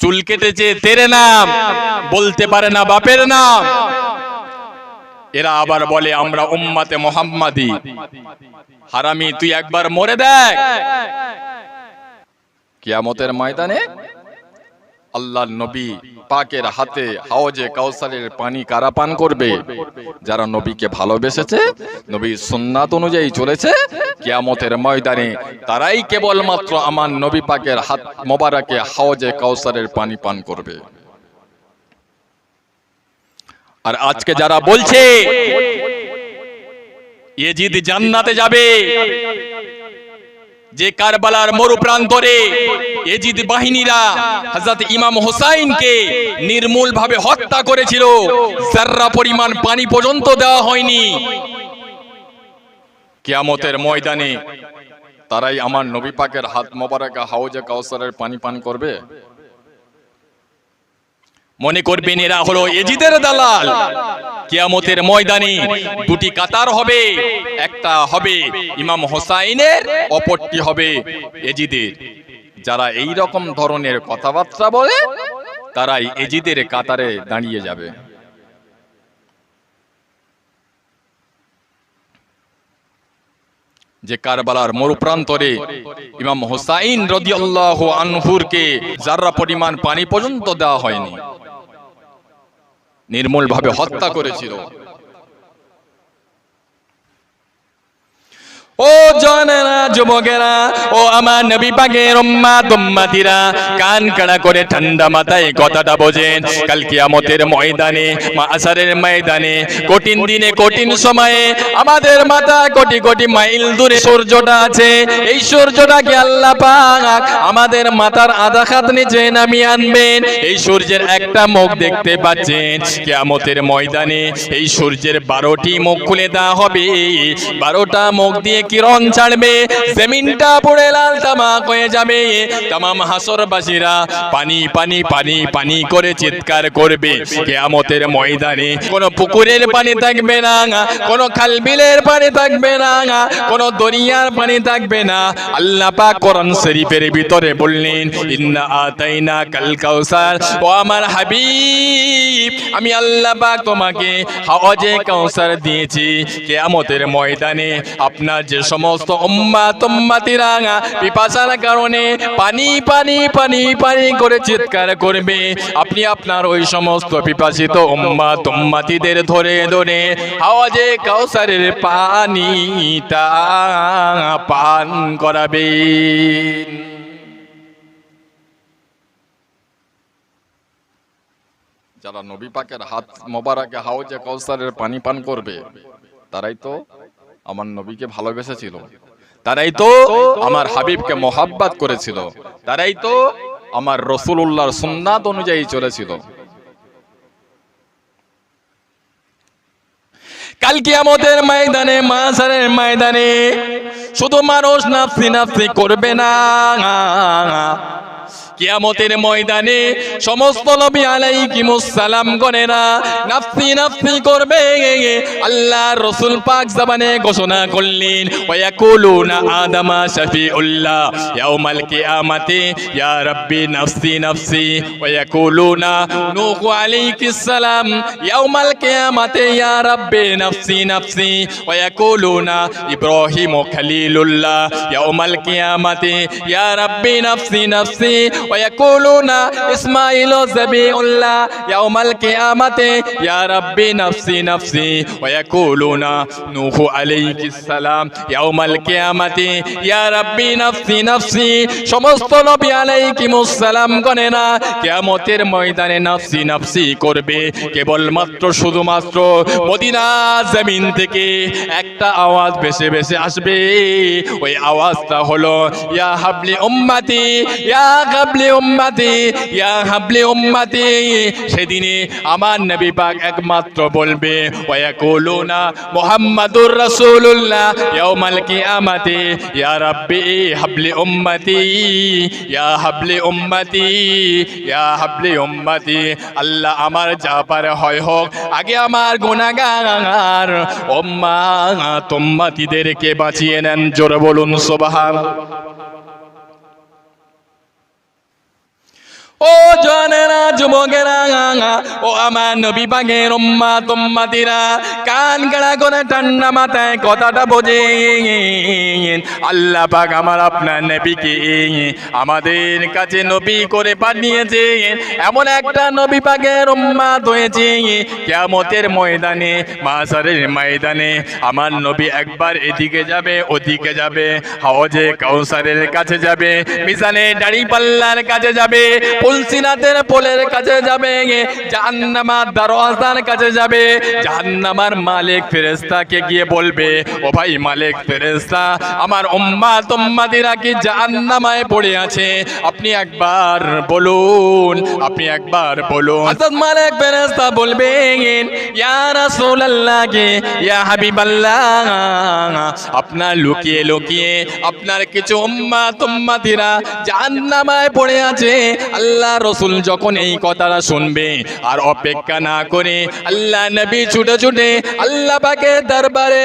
চুল কেটেছে, তেরে নাম। বলতে পারে না বাপের নাম। এরা আবার বলে, আমরা উম্মাতে মোহাম্মাদি। হারামি, তুই একবার মরে দেখ। কিয়ামতের ময়দানে আল্লাহ নবী পাকের হাতে হাওজে কাউসারের পানি কারা পান করবে? যারা নবীকে ভালোবেসেছে, নবীর সুন্নাত অনুযায়ী চলেছে, কিয়ামতের ময়দানে তারাই কেবলমাত্র আমার নবী পাকের হাত মোবারকে হাওজে কাউসারের পানি পান করবে। আর আজকে যারা বলছে, ইয়েজিদ জান্নাতে যাবে যে কারবালার মরু প্রান্তরে এজিদ বাহিনীরা হযরত ইমাম হোসাইনকে নির্মূল ভাবে হত্যা করেছিল। জাররা পরিমাণ পানি পর্যন্ত দেওয়া হয়নি। কিয়ামতের ময়দানে তারাই আমার নবী পাকের হাত মোবারকা হাউজে কাউসারের পানি পান করবে? মনে করবেন এরা হলো এজিদের দালাল। কিয়ামতের ময়দানে দুটি কাতার হবে একটা হবে ইমাম হোসাইনের অপরটি হবে এজিদের। যারা এই রকম ধরনের কথাবার্তা বলে তারাই এজিদের কাতারে দাঁড়িয়ে যাবে। যে কারবালার মরুপ্রান্তরে ইমাম হোসাইন রদিয়াল্লাহু আনহুরকে যারা পরিমাণ পানি পর্যন্ত দেওয়া হয়নি নির্মূলভাবে হত্যা করেছিল। ও জনেরা যুবকেরা, ও আমার নবী পাকের উম্মা তুম্মাতিরা কান কাড়া করে ঠান্ডা মাথায় কথাটা বোঝেন। কাল কিয়ামতের ময়দানে মাসারের ময়দানে, কঠিন দিনে কঠিন সময়ে আমাদের মাথা কোটি কোটি মাইল দূরে সূর্যটা আছে। এই সূর্যটাকে আল্লাহ পাক আমাদের মাথার আধা খাত নিচে নামিয়ে আনবেন। এই সূর্যের একটা মুখ দেখতে পাচ্ছেন। কিয়ামতের ময়দানে এই সূর্যের বারোটি মুখ খুলে দেওয়া হবে। বারোটা মুখ দিয়ে কিরণ ছাড়বে? জমিনটা পড়ে লাল তামাক হয়ে যাবে। তামাম হাসরবাসীরা পানি পানি পানি পানি করে চিৎকার করবে। কেয়ামতের ময়দানে কোনো পুকুরের পানি থাকবে না, কোনো খাল বিলের পানি থাকবে না দরিয়ার পানি থাকবে না। আল্লাহ পাক কোরআন শরীফের ভিতরে বললেন, ইন্না আতাইনা কাল ও আমার হাবিব, আমি আল্লাহ পাক তোমাকে হাওয়াজে কাউসার দিয়েছি। কিয়ামতের ময়দানে আপনার যে সমস্ত উম্মা তুম্মাতিরা পিপাসার কারণে পানি পানি পানি পানি করে চিৎকার করবে আপনি আপনার ওই সমস্ত পিপাসিত উম্মা তুম্মাতিদের ধরে ধরে আওয়াজে কাউসারের পানিটা পান করাবেন যারা নবী পাকের হাত মোবারকে হাওজে কৌসারের পানি পান করবে তারাই তো আমার নবীকে ভালোবেসেছিল। তারাই তো আমার হাবিবকে মোহাব্বাত করেছিল। তারাই তো আমার রসুল্লাহর সুন্নাত অনুযায়ী চলেছিল। কাল কিয়ামতের ময়দানে মাসারের ময়দানে শুধু মানুষ নাফসি নাফসি করবে না। কিয়ামতের ময়দানে সমস্ত নবী আলাইহিমুস সালাম গণেরা নাফসি নাফসি করবে। আল্লাহ রসুল পাক জবানে ঘোষণা করলেন ওয়াকুলুনা আদামা শাফিউল্লাহ, ইয়াউমাল কিয়ামাতি, ইয়া রাব্বি নাফসি নাফসি ওয়াকুলুনা নূহ আলাইহিস সালাম ইয়াউমাল কিয়ামাতি, ইয়া রাব্বি নাফসি নাফসি ওয়াকুলুনা ইব্রাহিম খলিলুল্লাহ, ইয়াউমাল কিয়ামাতি, ইয়া রাব্বি নাফসি নাফসি ويقولون إسماعيل ذبيح الله يوم القيامة يا ربي نفسي نفسي ويقولون نوح عليه السلام يوم القيامة يا ربي نفسي نفسي সমস্ত নবী আলাইহিমুস সালাম গণেনা কিয়ামতের ময়দানে নাফসি নাফসি করবে কেবলমাত্র শুধুমাত্র মদিনা জমিন থেকে একটা আওয়াজ ভেসে ভেসে আসবে ওই আওয়াজটা হলো ইয়া হাবলি উম্মতি ইয়া হাবলি উম্মতি, ইয়া হাবলি উম্মতি। সেদিনে আমার নবী পাক একমাত্র বলবে ওয়াকুলুনা মুহাম্মাদুর রাসূলুল্লাহ ইয়াউমাল কিয়ামাতি, ইয়া রাব্বি হাবলি উম্মাতি, ইয়া হাবলি উম্মাতি, ইয়া হাবলি উম্মাতি। আল্লাহ আমার যা পারে হয় হোক। আগে আমার গুনাহগার উম্মা তুম্মাতিদেরকে বাঁচিয়ে নেন, জোরে বলুন সুবহান ও যুবকেরা ও আমার নবী পাকের উম্মা, তুম্মাতিরা। কান গাড়া করে ঠান্ডা মাথায় কথাটা বোঝে। আল্লাহ পাক আমার আপনার নবীকে, আমাদের কাছে নবী করে পাঠিয়েছে। এমন একটা নবী পাকের উম্মাত হয়েছে। কিয়ামতের ময়দানে, মাসারের ময়দানে আমার নবী একবার এদিকে যাবে, ওদিকে যাবে। হাওজে কাউসারের কাছে যাবে মিজানে দাড়ি পাল্লার কাছে যাবে। পুলসিনাতের পোলের কাছে যাবে জাহান্নামার দরওয়াজার কাছে যাবে। জাহান্নামার মালিক ফেরেশতাকে গিয়ে বলবে, ও ভাই মালিক ফেরেশতা, আমার উম্মা তুম্মাদিরা কি জাহান্নামায় পড়ে আছে? আপনি একবার বলুন, আপনি একবার বলুন। হযরত মালিক ফেরেশতা বলবেন ইয়া রাসূলুল্লাহ কে ইয়া হাবিবাল্লাহ, আপনার লুকিয়ে লুকিয়ে আপনার কিছু উম্মা তুম্মাদিরা জাহান্নামায় পড়ে আছে। আল্লাহ রসুল যখন এই কথাটা শুনবে আর অপেক্ষা না করে, আল্লাহ নবী ছুটে ছুটে আল্লাহ পাকে দরবারে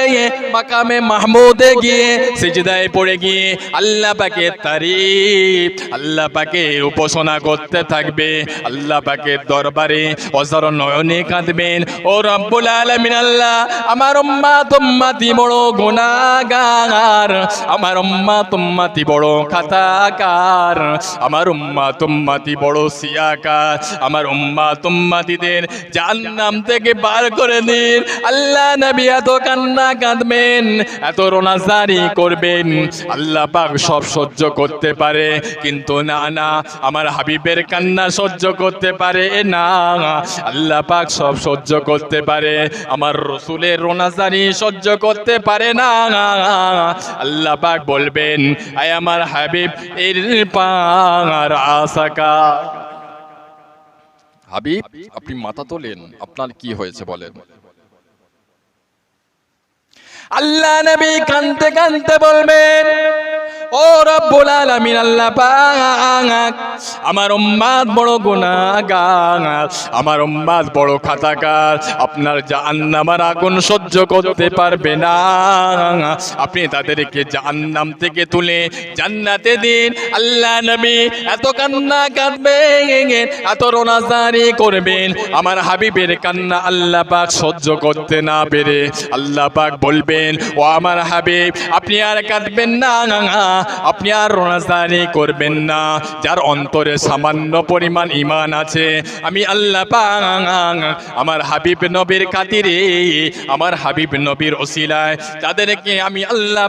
মাকামে মাহমুদে গিয়ে, সিজদায় পড়ে গিয়ে আল্লাহ পাকে তারিফ, আল্লাহ পাকে উপাসনা করতে থাকবে, আল্লাহ পাকে দরবারে অজর নয়নে কাঁদবেন, ও রব্বুল আলামিন আল্লাহ, আমার উম্মা তুম্মাতি বড় গুনাহগার, আমার উম্মা তুম্মাতি বড় খাতাকার, আমার উম্মা তুম্মাতি বড় সিয়াকার আমার উম্মা তুম্মাতিদের জাহান্নাম থেকে বার করে দিন। আল্লাহ নবী এত কান্না কাঁদবেন, এত রোনাজারি করবেন। আল্লাহ পাক সব সহ্য করতে পারে, কিন্তু না না, আমার হাবিবের কান্না সহ্য করতে পারে না। আল্লাহ পাক সব সহ্য করতে পারে, আমার রসুলের রোনাজারি সহ্য করতে পারে না। আল্লাহ পাক বলবেন, আয় আমার হাবিব, এর পার আশাকা হাবিব আপনি মাথা তোলেন। আপনার কি হয়েছে বলেন? আল্লাহ নবী কানতে কানতে বলবেন ও রব্বুল আলামিন, আল্লাহ পাক আমার উম্মাদ বড় গুনাহগার, আমার উম্মাদ বড় খাতাকার, আপনার জাহান্নামের আগুন সহ্য করতে পারবে না। আপনি তাদেরকে জাহান্নাম থেকে তুলে জান্নাতে দিন। আল্লাহ নবী এত কান্না কাঁদবেন, এত রোনাজারি করবেন। আমার হাবিবের কান্না আল্লাহ পাক সহ্য করতে না পেরে আল্লাহ পাক বলবেন, ও আমার হাবিব, আপনি আর কাঁদবেন না। আপনি আর রোনাজদানি করবেন না। যার অন্তরে সামান্য পরিমাণ ইমান আছে, আমি আল্লাহ আমার হাবিব নবীর খাতিরে, আমার হাবিব নবীর ওসিলায় তাদেরকে আমি আল্লাহ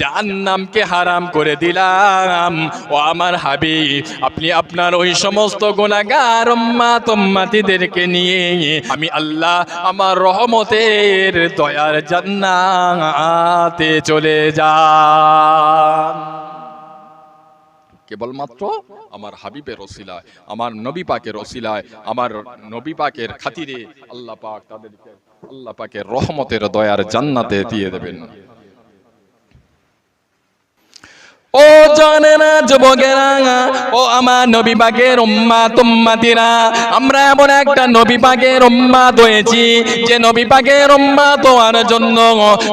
জাহান্নামকে হারাম করে দিলাম। ও আমার হাবিব, আপনি আপনার ওই সমস্ত গুণাগার উম্মা তুম্মাতিদেরকে নিয়ে, আমি আল্লাহ আমার রহমতের দয়ার জান্নাতে চলে যা কেবলমাত্র আমার হাবিবের ওসিলায়, আমার নবী পাকের ওসিলায়, আমার নবী পাকের খাতিরে আল্লাহ পাক তাদেরকে, আল্লাহ পাকের রহমতের দয়ার জান্নাতে দিয়ে দেবেন। ও জানে না যুবকেরা, ও আমার নবী পাকের উম্মা তুম্মাতিরা, আমরা এমন একটা নবী পাকের উম্মা হয়েছি যে নবী পাকের উম্মা তোমার জন্য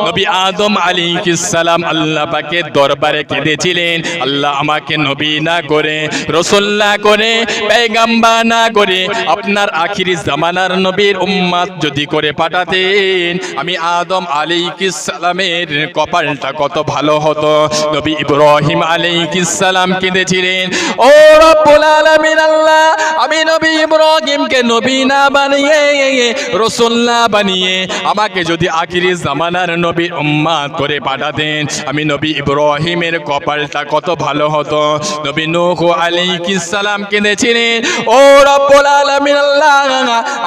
নবী আদম আলী সালাম আল্লাহ পাকের দরবারে কেঁদেছিলেন। আল্লাহ আমাকে নবী না করে রসুল্লাহ করে পেগাম্বা না করে আপনার আখিরি জামানার নবীর উম্মাত যদি করে পাঠাতেন, আমি আদম আলী সালামের কপালটা কত ভালো হতো। নবী ইব্রাহিম আলাইহিস সালাম কেঁদেছিলেন। ও রব্বুল আলামিন আল্লাহ আমি নবী ইব্রাহিমকে নবী না বানিয়ে রাসূল না বানিয়ে আমাকে যদি আখিরি জামানার নবীর উম্মাত করে পাঠাতেন আমি নবী ইব্রাহিমের কপালটা কত ভালো হতো। নবী নূহ আলাইহিস সালাম কেঁদেছিলেন। ও রব্বুল আলামিন আল্লাহ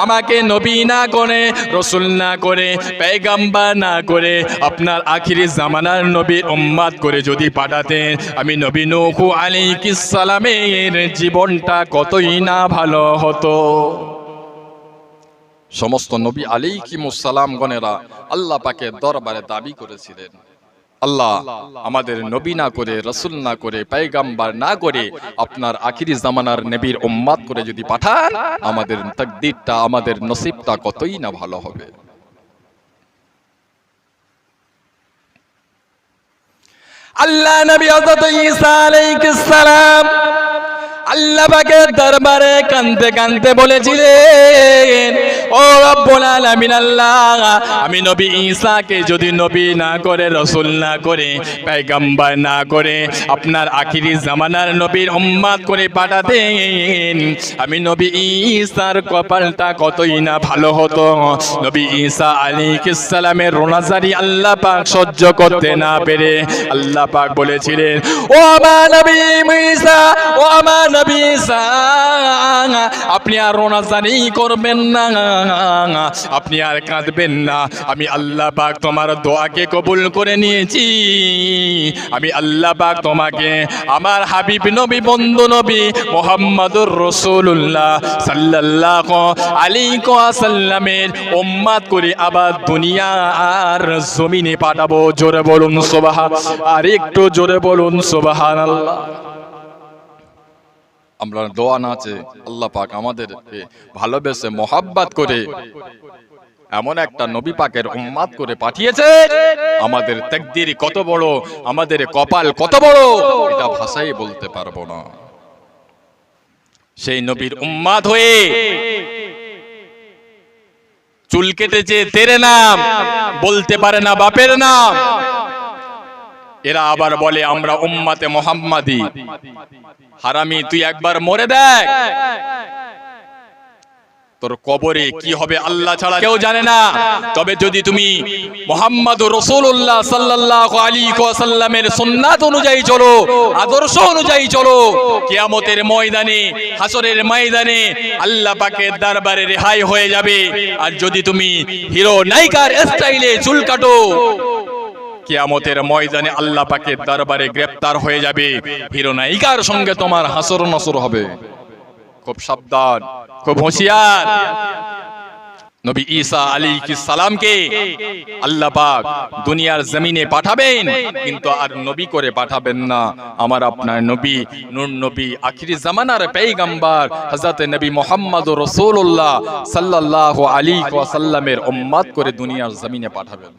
আমাকে নবী না করে রাসূল না করে পেগাম্বার না করে আপনার আখিরি জামানার নবীর উম্মাত করে যদি পাঠাতেন আমি নবী নূহ আলাইহিস সালামের জীবনটা কতই না ভালো হতো। সমস্ত নবী আলাইহিমুসসালাম গণেরা আল্লাহ পাকের দরবারে দাবি করেছিলেন, আল্লাহ আমাদের নবী না করে, রসুল না করে পাইগাম্বার না করে আপনার আখিরি জামানার নবীর উম্মাদ করে যদি পাঠান, আমাদের তাকদিরটা, আমাদের নসিবটা কতই না ভালো হবে। আল্লাহ নবী হযরত ঈসা আলাইহিস সালাম আল্লাহ পাকের দরবারে কানতে কাঁদতে বলেছিলেন রব্বুল আলামিন আল্লাহ। আমি নবী ঈসাকে যদি নবী না করে, রসুল না করে পেগম্বর না করে, আপনার আখিরি জামানার নবীর উম্মাদ করে পাঠাতেন। আমি নবী ঈসার কপালটা কতই না ভালো হতো। নবী ঈসা আলাইহিস সালামের রোনাজারি আল্লাহ পাক সহ্য করতে না পেরে আল্লাহ পাক বলেছিলেন, ও আমার নবী ঈসা, ও আমার নবী ঈসা, আপনি আর রোনাজারি করবেন না। আপনি আর কাঁদবেন না। আমি আল্লাহ পাক তোমার দোয়াকে কবুল করে নিয়েছি। আমি আল্লাহ পাক তোমাকে আমার হাবিব নবী, বন্ধু নবী মোহাম্মদুর রসুল্লাহ সাল্লাল্লাহু আলাইহি ওয়াসাল্লামের উম্মাদ করে আবার দুনিয়া আর জমিনে পাঠাবো। জোরে বলুন সুবহান আর একটু জোরে বলুন সুবহানাল্লাহ। আমরা দোয়া আছে আল্লাহ পাক আমাদেরকে ভালোবেসে মোহাব্বত করে এমন একটা নবী পাকের উম্মাদ করে পাঠিয়েছে। আমাদের তাকদীর কত বড়, আমাদের কপাল কত বড়, এটা ভাষায় বলতে পারব না। সেই নবীর উম্মাদ হয়ে চুল কেটেছে তেরে নাম, বলতে পারে না বাপের নাম। এরা আবার বলে, আমরা উম্মাতে মোহাম্মাদি। হারামি, তুই একবার মরে দেখ। তোর কবরে কি হবে আল্লাহ ছাড়া কেউ জানে না। তবে যদি তুমি মোহাম্মদ রসুল্লাহ সাল্লাহ আলী সাল্লামের সুন্নাত অনুযায়ী চলো, আদর্শ অনুযায়ী চলো, কিয়ামতের ময়দানে হাসরের ময়দানে আল্লাহ পাকের দরবারে রেহাই হয়ে যাবে। আর যদি তুমি হিরো নায়িকার স্টাইলে চুল কাটো কিয়ামতের ময়দানে আল্লাহ পাকের দরবারে গ্রেপ্তার হয়ে যাবে। হিরো নায়িকার সঙ্গে তোমার হাসর নসর হবে। খুব সাবধান, খুব হুঁশিয়ার। নবী ঈসা আলী সালামকে আল্লাহ পাক দুনিয়ার জমিনে পাঠাবেন, কিন্তু আর নবী করে পাঠাবেন না। আমার আপনার নবী, নূর নবী, আখিরি জামানার পেইগাম্বার হযরত নবী মুহাম্মদ রাসূলুল্লাহ সাল্লাল্লাহু আলাইহি ওয়াসাল্লামের উম্মত করে দুনিয়ার জমিনে পাঠাবেন।